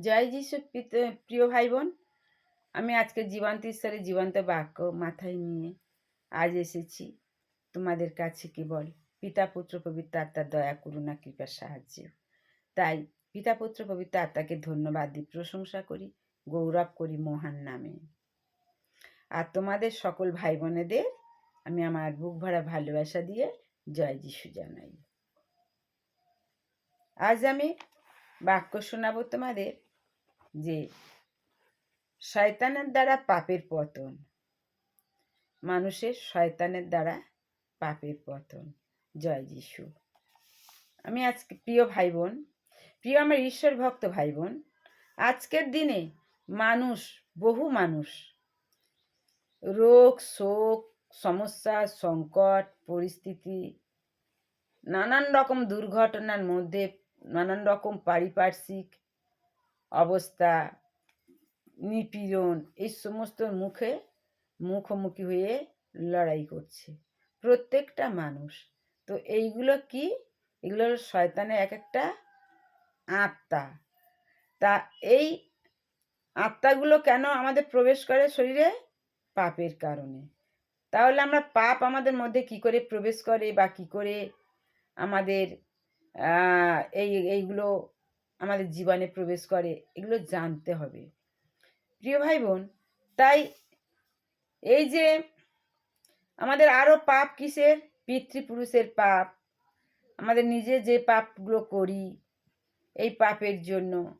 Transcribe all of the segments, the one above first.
জয় যিশু প্রিয় ভাই বোন আমি আজকে জীবন্ত ঈশ্বরের জীবন্ত বাক্য মাথায় নিয়ে আজ এসেছি। তোমাদের কাছে কেবল পিতা, পুত্র, পবিত্র আত্মার দয়া, করুণা, কৃপার সাহায্যে। তাই পিতা, পুত্র, পবিত্র আত্মাকে ধন্যবাদ দিই প্রশংসা করি, গৌরব করি মহান নামে। আর তোমাদের সকল ভাই বোনেদের আমি আমার বুক ভরা ভালোবাসা দিয়ে জয় যিশু জানাই। আজ আমি বাক্য শোনাবো তোমাদের যে শয়তানের দ্বারা পাপের পতন। মানুষের শয়তানের দ্বারা পাপের পতন। জয় যিশু। আমি আজকে, প্রিয় ভাই বোন প্রিয় আমার ঈশ্বর ভক্ত ভাই বোন আজকের দিনে মানুষ, বহু মানুষ রোগ, শোক, সমস্যা, সংকট, পরিস্থিতি, নানান রকম দুর্ঘটনার মধ্যে, নানান রকম পারিপার্শ্বিক অবস্থা, নিপীড়ন, এই সমস্ত মুখে মুখোমুখি হয়ে লড়াই করছে প্রত্যেকটা মানুষ। তো এইগুলো কি? এগুলো হলো শয়তানের এক একটা আত্মা। তা এই আত্মাগুলো কেন আমাদের প্রবেশ করে শরীরে? পাপের কারণে। তাহলে আমরা পাপ আমাদের মধ্যে কি করে প্রবেশ করে বা কি করে আমাদের এই, এইগুলো আমাদের জীবনে প্রবেশ করে, এগুলো জানতে হবে। প্রিয় ভাই বোন তাই এই যে আমাদের আরও পাপ কিসের? পিতৃপুরুষের পাপ। আমাদের নিজে যে পাপগুলো করি, এই পাপের জন্য।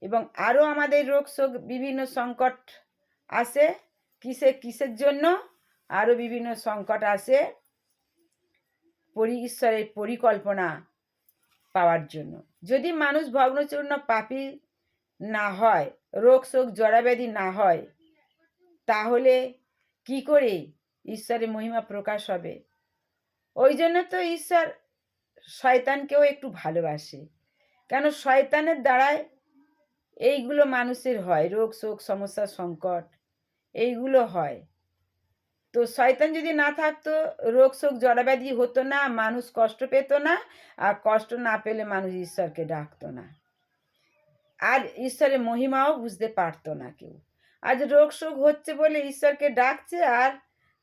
এবং আরও আমাদের রোগ শোক বিভিন্ন সংকট আসে, কিসে, কিসের জন্য? আরও বিভিন্ন সংকট আসে। পরি, ঈশ্বরের পরিকল্পনা পাওয়ার জন্য। যদি মানুষ ভগ্নচূর্ণ পাপি না হয় রোগ শোক জড়াব্যাধি না হয়, তাহলে কি করে ঈশ্বরের মহিমা প্রকাশ হবে? ওই জন্য তো ঈশ্বর শয়তানকেও একটু ভালোবাসে। কেন শয়তানের দ্বারায় এইগুলো মানুষের হয় রোগ শোক সমস্যা, সংকট, এইগুলো হয়। তো শয়তান যদি না থাকতো, রোগ শোক জড়াব্যাধি হতো না, মানুষ কষ্ট পেত না, আর কষ্ট না পেলে মানুষ ঈশ্বরকে ডাকতো না। আর ঈশ্বরের মহিমাও বুঝতে পারতো না কেউ। আজ রোগ শোক হচ্ছে বলে ঈশ্বরকে ডাকছে, আর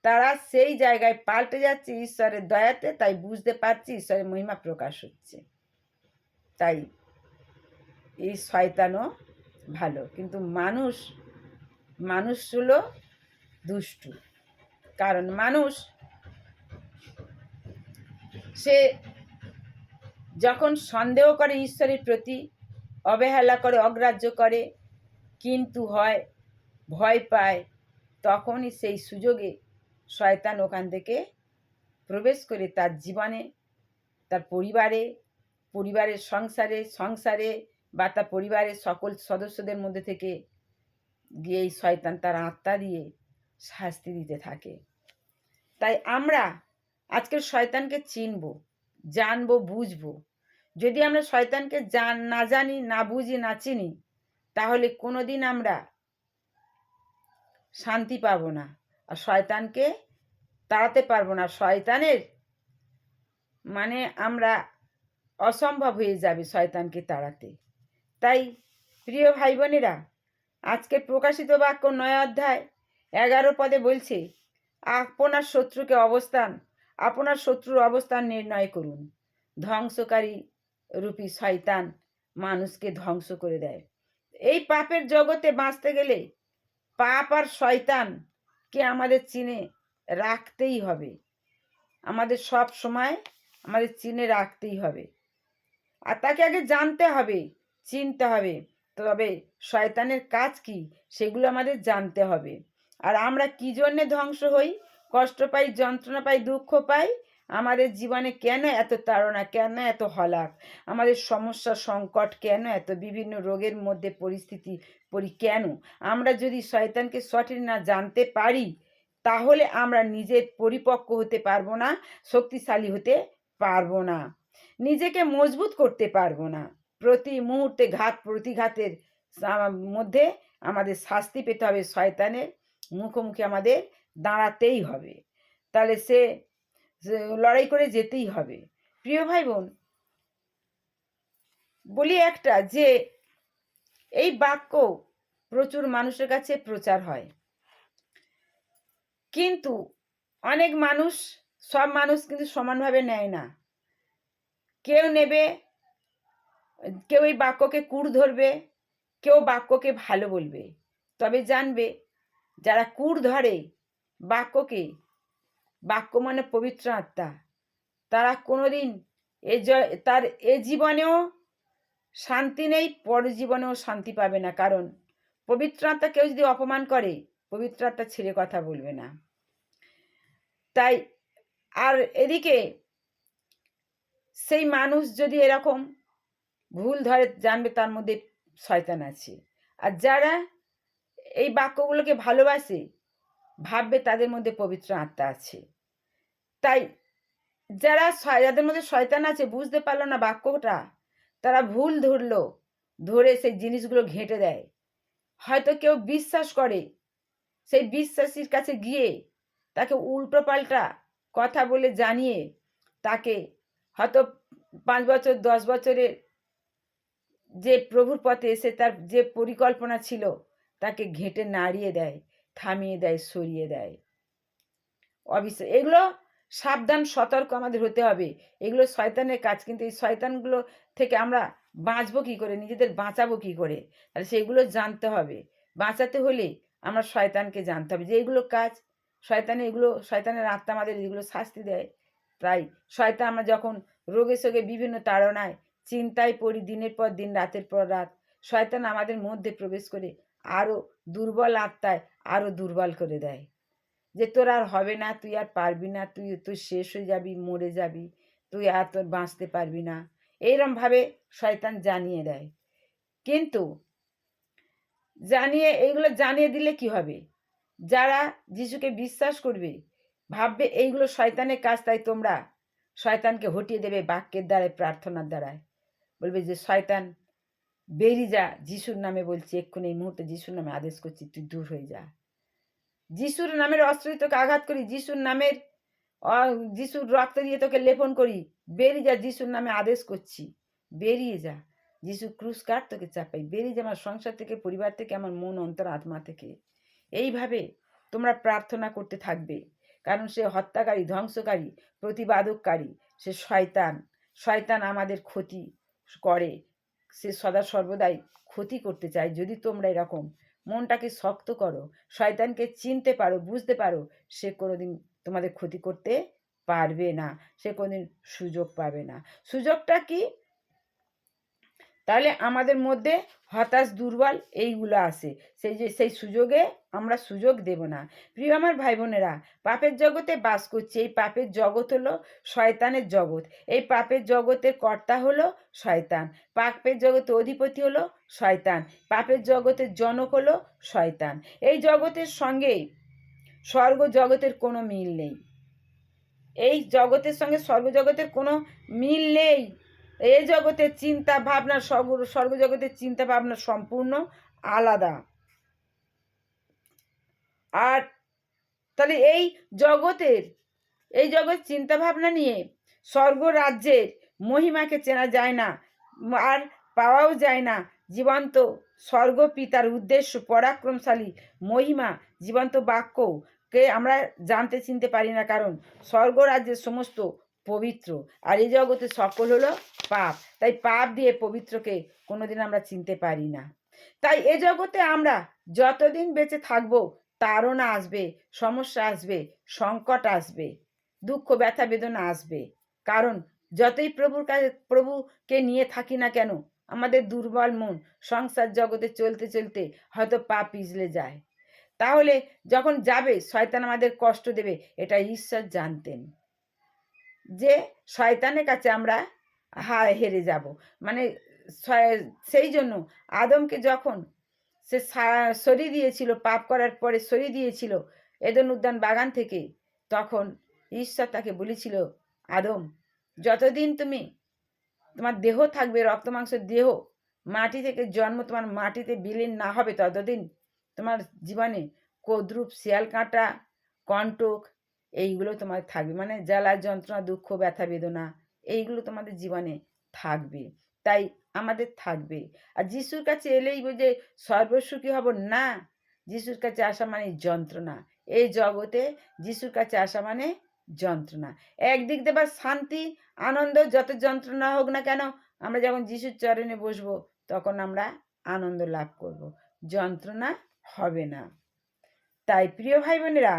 তারা সেই জায়গায় পাল্টে যাচ্ছে ঈশ্বরের দয়াতে, তাই বুঝতে পারছি ঈশ্বরের মহিমা প্রকাশ হচ্ছে। তাই এই শয়তানও ভালো, কিন্তু মানুষ মানুষ হলো দুষ্টু। কারণ মানুষ, সে যখন সন্দেহ করে ঈশ্বরের প্রতি, অবহেলা করে, অগ্রাহ্য করে, কিন্তু হয়, ভয় পায়, তখনই সেই সুযোগে শয়তান ওখান থেকে প্রবেশ করে তার জীবনে, তার পরিবারে, পরিবারের সংসারে সংসারে বা তার পরিবারের সকল সদস্যদের মধ্যে থেকে গিয়ে এই শয়তান তার আত্মা দিয়ে শাস্তি দিতে থাকে। তাই আমরা আজকের শয়তানকে চিনব, জানব, বুঝব। যদি আমরা শয়তানকে জান, না জানি, না বুঝি, না চিনি, তাহলে কোনো দিন আমরা শান্তি পাবো না। আর শয়তানকে তাড়াতে পারব না। শয়তানের মানে আমরা অসম্ভব হয়ে যাবে শয়তানকে তাড়াতে। তাই প্রিয় ভাই বোনেরা আজকে প্রকাশিত বাক্য নয় অধ্যায় এগারো পদে বলছে, আপনার শত্রুকে অবস্থান, আপনার শত্রুর অবস্থান নির্ণয় করুন। ধ্বংসকারী রূপী শয়তান মানুষকে ধ্বংস করে দেয়। এই পাপের জগতে বাঁচতে গেলে পাপ আর শয়তানকে আমাদের চিনে রাখতেই হবে। আমাদের সব সময় আমাদের চিনে রাখতেই হবে। আর তাকে আগে জানতে হবে, চিনতে হবে। তবে শয়তানের কাজ কি? সেগুলো আমাদের জানতে হবে। আর আমরা কি জন্যে ধ্বংস হই? কষ্ট পাই, যন্ত্রণা পাই, দুঃখ পাই? আমাদের জীবনে কেন এত তাড়না, কেন এত হলাক আমাদের সমস্যা, সংকট কেন এত? বিভিন্ন রোগের মধ্যে পরিস্থিতি পড়ি কেন? আমরা যদি শয়তানকে সঠিক না জানতে পারি, তাহলে আমরা নিজে পরিপক্ক হতে পারব না, শক্তিশালী হতে পারব না, নিজেকে মজবুত করতে পারব না। প্রতি মুহূর্তে ঘাত, প্রতিঘাতের মধ্যে আমাদের শাস্তি পেতে হবে শয়তানের মুখোমুখি আমাদের দাঁড়াতেই হবে। তাহলে সে লড়াই করে যেতেই হবে। প্রিয় ভাই বোন বলি একটা যে, এই বাক্য প্রচুর মানুষের কাছে প্রচার হয়। কিন্তু অনেক মানুষ, সব মানুষ কিন্তু সমানভাবে নেয় না। কেউ নেবে, কেউ এই বাক্যকে কুড় ধরবে, কেউ বাক্যকে ভালো বলবে, তবে জানবে যারা কুর ধরে বাক্যকে, বাক্য মানে পবিত্র আত্মা। তারা কোনোদিন এ তার এ জীবনেও শান্তি নেই পর জীবনেও শান্তি পাবে না। কারণ পবিত্র আত্মা কেউ যদি অপমান করে, পবিত্র আত্মা ছেড়ে কথা বলবে না। তাই আর এদিকে সেই মানুষ যদি এরকম ভুল ধরে জানবে, তার মধ্যে শয়তান আছে। আর যারা এই বাক্যগুলোকে ভালোবাসে, ভাববে তাদের মধ্যে পবিত্র আত্মা আছে। তাই যারা যাদের মধ্যে শয়তান আছে, বুঝতে পারল না বাক্যটা, তারা ভুল ধরলো, ধরে সেই জিনিসগুলো ঘেঁটে দেয়। হয়তো কেউ বিশ্বাস করে, সেই বিশ্বাসীর কাছে গিয়ে তাকে উল্টো পাল্টা কথা বলে জানিয়ে তাকে হয়তো পাঁচ বছর, দশ বছরের যে প্রভুর পথে এসে তার যে পরিকল্পনা ছিল তাকে ঘেঁটে নাড়িয়ে দেয়, থামিয়ে দেয়, সরিয়ে দেয়। অবিশ্বাস এগুলো সাবধান, সতর্ক আমাদের হতে হবে। এগুলো শয়তানের কাজ, কিন্তু এই শয়তানগুলো থেকে আমরা বাঁচবো কী করে? নিজেদের বাঁচাবো কী করে? তাহলে সেগুলো জানতে হবে। বাঁচাতে হলে আমরা শয়তানকে জানতে হবে যে এগুলো কাজ, শয়তানে এগুলো, শয়তানের আত্মা আমাদের এগুলো শাস্তি দেয়। তাই শয়তান আমরা যখন রোগে সোগে বিভিন্ন তাড়নায়, চিন্তায় পড়ি দিনের পর দিন, রাতের পর রাত, শয়তান আমাদের মধ্যে প্রবেশ করে আরও দুর্বল আত্মায় আরও দুর্বল করে দেয়। যে তোর আর হবে না, তুই আর পারবি না, তুই তুই শেষ হয়ে যাবি, মরে যাবি, তুই আর তোর বাঁচতে পারবি না। এইরমভাবে শয়তান জানিয়ে দেয়। কিন্তু জানিয়ে, এইগুলো জানিয়ে দিলে কি হবে? যারা যিশুকে বিশ্বাস করবে, ভাববে এইগুলো শয়তানের কাজ, তাই তোমরা শয়তানকে হটিয়ে দেবে বাক্যের দ্বারায়, প্রার্থনার দ্বারায়। বলবে যে, শয়তান বেরিয়ে যা, যিশুর নামে বলছি, এক্ষুনি এই মুহূর্তে যিশুর নামে আদেশ করছি, তুই দূর হয়ে যা। যিশুর নামের অস্ত্রে তোকে আঘাত করি, যিশুর নামের যিশুর রক্ত দিয়ে তোকে লেপন করি বেরিয়ে যা, যিশুর নামে আদেশ করছি, বেরিয়ে যা। যিশু ক্রুশ কাট তোকে চাপাই বেরিয়ে যা, আমার সংসার থেকে, পরিবার থেকে, আমার মন, অন্তর, আত্মা থেকে। এইভাবে তোমরা প্রার্থনা করতে থাকবে। কারণ সে হত্যাকারী, ধ্বংসকারী, প্রতিবাদককারী, সে শয়তান। শয়তান আমাদের ক্ষতি করে। সে সদা সর্বদাই ক্ষতি করতে চায়, যদি তোমরা এরকম মনটাকে শক্ত করো, শয়তানকে চিনতে পারো, বুঝতে পারো, সে কোনোদিন তোমাদের ক্ষতি করতে পারবে না, সে কোনোদিন সুযোগ পাবে না। সুযোগটা কি? তাহলে আমাদের মধ্যে হতাশ, দুর্বল এইগুলো আসে সেই যে, সেই সুযোগে আমরা সুযোগ দেব না। প্রিয় আমার ভাই বোনেরা পাপের জগতে বাস করছে। এই পাপের জগৎ হলো শয়তানের জগৎ। এই পাপের জগতের কর্তা হলো শয়তান। পাপের জগতে অধিপতি হলো শয়তান। পাপের জগতের জনক হলো শয়তান। এই জগতের সঙ্গে স্বর্গ জগতের কোনো মিল নেই। এই জগতের সঙ্গে স্বর্গজগতের কোনো মিল নেই। এই জগতের চিন্তা ভাবনা স্বর্গ স্বর্গজগতের চিন্তা ভাবনা সম্পূর্ণ আলাদা। আর তাহলে এই জগতের, এই জগৎ চিন্তা ভাবনা নিয়ে স্বর্গ রাজ্যের মহিমাকে চেনা যায় না, আর পাওয়াও যায় না। জীবন্ত স্বর্গ পিতার উদ্দেশ্য, পরাক্রমশালী মহিমা, জীবন্ত বাক্যকে আমরা জানতে চিনতে পারি না, কারণ স্বর্গ রাজ্যের সমস্ত পবিত্র। আর এই জগতে সকল হলো পাপ। তাই পাপ দিয়ে পবিত্রকে কোনোদিন আমরা চিনতে পারি না। তাই এ জগতে আমরা যতদিন বেঁচে থাকব, তাড়না আসবে, সমস্যা আসবে, সংকট আসবে, দুঃখ, ব্যথা, বেদনা আসবে। কারণ যতই প্রভুর কাছে, প্রভুকে নিয়ে থাকি না কেন, আমাদের দুর্বল মন সংসার জগতে চলতে চলতে হয়তো পা পিছলে যায়। তাহলে যখন যাবে, শয়তান আমাদের কষ্ট দেবে, এটা ঈশ্বর জানতেন। যে শয়তানের কাছে আমরা হা হেরে যাব। মানে সেই জন্য আদমকে যখন সে সরিয়ে দিয়েছিল, পাপ করার পরে সরিয়ে দিয়েছিল এদন উদ্যান বাগান থেকে, তখন ঈশ্বর তাকে বলেছিল, আদম, যতদিন তুমি তোমার দেহ থাকবে, রক্ত মাংসের দেহ মাটি থেকে জন্ম তোমার মাটিতে বিলীন না হবে, ততদিন তোমার জীবনে কদ্রুপ শিয়াল কাঁটা কণ্টক, এইগুলো তোমার থাকবে। মানে জ্বালা, যন্ত্রণা, দুঃখ, ব্যথা, বেদনা এইগুলো তোমাদের জীবনে থাকবে। তাই আমাদের থাকবে। আর যিশুর কাছে এলেই যে, সর্বসুখী হব? না। যিশুর কাছে আসা মানে যন্ত্রণা। এই জগতে যিশুর কাছে আসা মানে যন্ত্রণা। একদিক দেবার শান্তি, আনন্দ, যত যন্ত্রণা হোক না কেন, আমরা যখন যিশুর চরণে বসবো, তখন আমরা আনন্দ লাভ করব। যন্ত্রণা হবে না। তাই প্রিয় ভাই বোনেরা,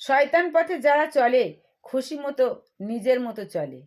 শয়তান পথে যারা চলে খুশি মতো নিজের মতো চলে।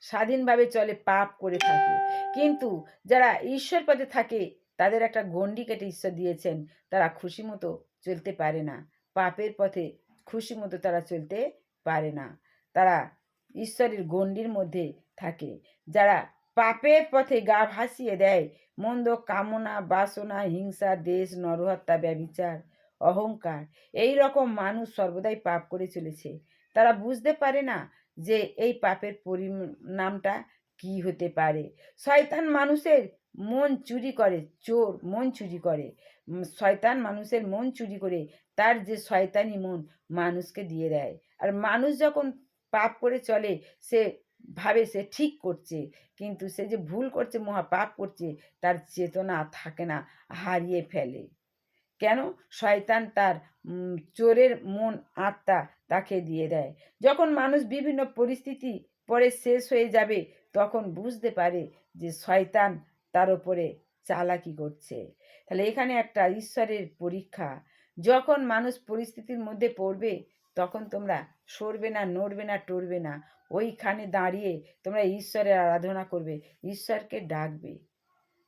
স্বাধীনভাবে চলে পাপ করে থাকে। কিন্তু যারা ঈশ্বর পথে থাকে, তাদের একটা গণ্ডি কেটে ঈশ্বর দিয়েছেন। তারা খুশি মতো চলতে পারে না। পাপের পথে খুশি মতো তারা চলতে পারে না। তারা ঈশ্বরের গণ্ডির মধ্যে থাকে। যারা পাপের পথে গা ভাসিয়ে দেয়, মন্দ কামনা, বাসনা, হিংসা, দেশ, নরহত্যা ব্যবিচার অহংকার এই রকম মানুষ সর্বদাই পাপ করে চলেছে। তারা বুঝতে পারে না যে এই পাপের পরিণামটা কি হতে পারে। শয়তান মানুষের মন চুরি করে, চোর মন চুরি করে। শয়তান মানুষের মন চুরি করে তার যে শয়তানি মন মানুষকে দিয়ে দেয়। আর মানুষ যখন পাপ করে চলে, সে ভাবে সে ঠিক করছে, কিন্তু সে যে ভুল করছে, মহা পাপ করছে, তার চেতনা থাকে না, হারিয়ে ফেলে। কেন? শয়তান তার চোরের মন আত্মা তাকে দিয়ে দেয়। যখন মানুষ বিভিন্ন পরিস্থিতি পরে শেষ হয়ে যাবে, তখন বুঝতে পারে যে শয়তান তার উপরে চালাকি করছে। তাহলে এখানে একটা ঈশ্বরের পরীক্ষা। যখন মানুষ পরিস্থিতির মধ্যে পড়বে, তখন তোমরা সরবে না, নড়বে না, টরবে না। ওইখানে দাঁড়িয়ে তোমরা ঈশ্বরের আরাধনা করবে, ঈশ্বরকে ডাকবে।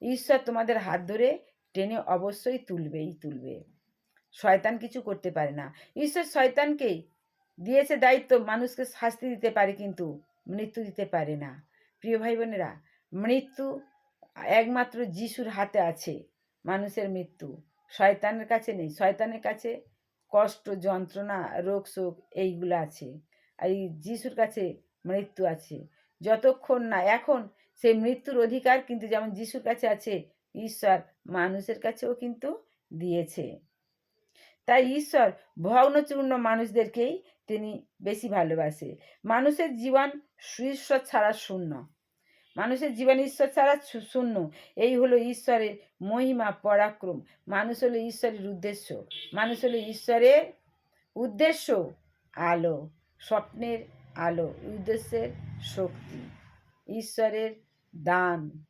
ঈশ্বর তোমাদের হাত ধরে টেনে অবশ্যই তুলবেই তুলবে। শয়তান কিছু করতে পারে না। ঈশ্বর শয়তানকে দিয়েছে দায়িত্ব, মানুষকে শাস্তি দিতে পারে কিন্তু মৃত্যু দিতে পারে না। প্রিয় ভাই বোনেরা মৃত্যু একমাত্র যিশুর হাতে আছে, মানুষের মৃত্যু। শয়তানের কাছে নেই। শয়তানের কাছে কষ্ট, যন্ত্রণা, রোগ, শোক এইগুলো আছে। এই যিশুর কাছে মৃত্যু আছে। যতক্ষণ না, এখন সেই মৃত্যুর অধিকার কিন্তু যেমন যিশুর কাছে আছে, ঈশ্বর মানুষের কাছেও কিন্তু দিয়েছে। তাই ঈশ্বর ভগ্নচূর্ণ মানুষদেরকেই তিনি বেশি ভালোবাসে। মানুষের জীবন ঈশ্বর ছাড়া শূন্য। মানুষের জীবন ঈশ্বর ছাড়া শূন্য। এই হলো ঈশ্বরের মহিমা, পরাক্রম। মানুষ হলো ঈশ্বরের উদ্দেশ্য। মানুষ হলো ঈশ্বরের উদ্দেশ্য, আলো। স্বপ্নের আলো, উদ্দেশ্যের শক্তি। ঈশ্বরের দান।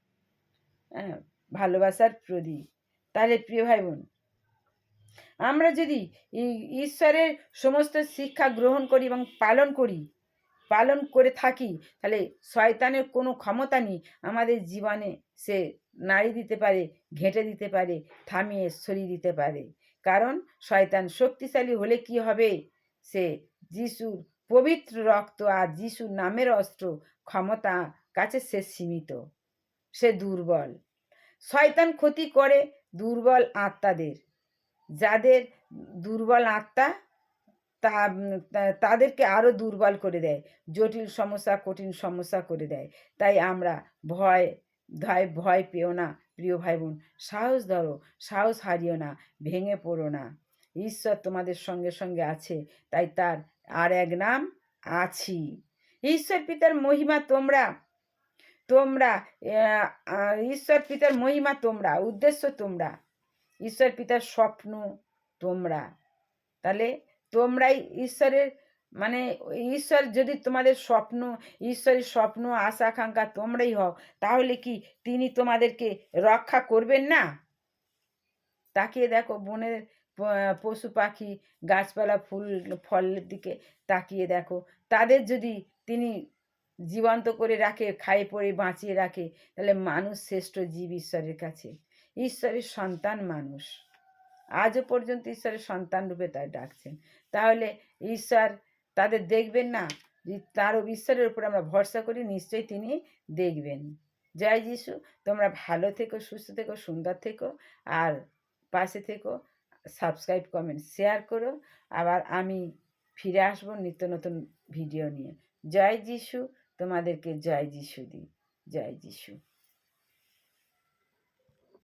হ্যাঁ ভালোবাসার প্রদীপ। তাহলে প্রিয় ভাই বোন আমরা যদি ঈশ্বরের সমস্ত শিক্ষা গ্রহণ করি এবং পালন করি, পালন করে থাকি, তাহলে শয়তানের কোনো ক্ষমতা নেই। আমাদের জীবনে সে নাড়ি দিতে পারে, ঘেঁটে দিতে পারে, থামিয়ে সরিয়ে দিতে পারে। কারণ শয়তান শক্তিশালী হলে কি হবে? সে যিশুর পবিত্র রক্ত আর যিশুর নামের অস্ত্র ক্ষমতা কাছে সে সীমিত। সে দুর্বল। শয়তান ক্ষতি করে দুর্বল আত্মাদের। যাদের দুর্বল আত্মা, তা তাদেরকে আরও দুর্বল করে দেয়, জটিল সমস্যা, কঠিন সমস্যা করে দেয়। তাই আমরা ভয় ভয় ভয় পেও না, প্রিয় ভাই বোন সাহস ধরো, সাহস হারিও না, ভেঙে পড়ো না। ঈশ্বর তোমাদের সঙ্গে সঙ্গে আছে, তাই তার আর এক নাম আছি। ঈশ্বর পিতার মহিমা তোমরা তোমরা ঈশ্বর পিতার মহিমা তোমরা, উদ্দেশ্য তোমরা। ঈশ্বর পিতার স্বপ্ন তোমরা। তাহলে তোমরাই ঈশ্বরের মানে ঈশ্বর যদি তোমাদের স্বপ্ন, ঈশ্বরের স্বপ্ন, আশা, আকাঙ্ক্ষা তোমরাই হও, তাহলে কি তিনি তোমাদেরকে রক্ষা করবেন না? তাকিয়ে দেখো বনের পশু পাখি, গাছপালা, ফুল, ফলের দিকে তাকিয়ে দেখো। তাদের যদি তিনি জীবন্ত করে রাখে খাই পড়ে বাঁচিয়ে রাখে, তাহলে মানুষ শ্রেষ্ঠ জীব ঈশ্বরের কাছে। ঈশ্বরের সন্তান মানুষ। আজও পর্যন্ত ঈশ্বরের সন্তান রূপে তাই ডাকছেন। তাহলে ঈশ্বর তাদের দেখবেন না তারও ঈশ্বরের উপর আমরা ভরসা করি, নিশ্চয়ই তিনি দেখবেন। জয় যিশু, তোমরা ভালো থেকো, সুস্থ থেকো, সুন্দর থেকো, আর পাশে থেকো, সাবস্ক্রাইব, কমেন্ট, শেয়ার করো। আবার আমি ফিরে আসব নিত্য নতুন ভিডিও নিয়ে। জয় যিশু, তোমাদেরকে জয় যিশু দিই। জয় যিশু।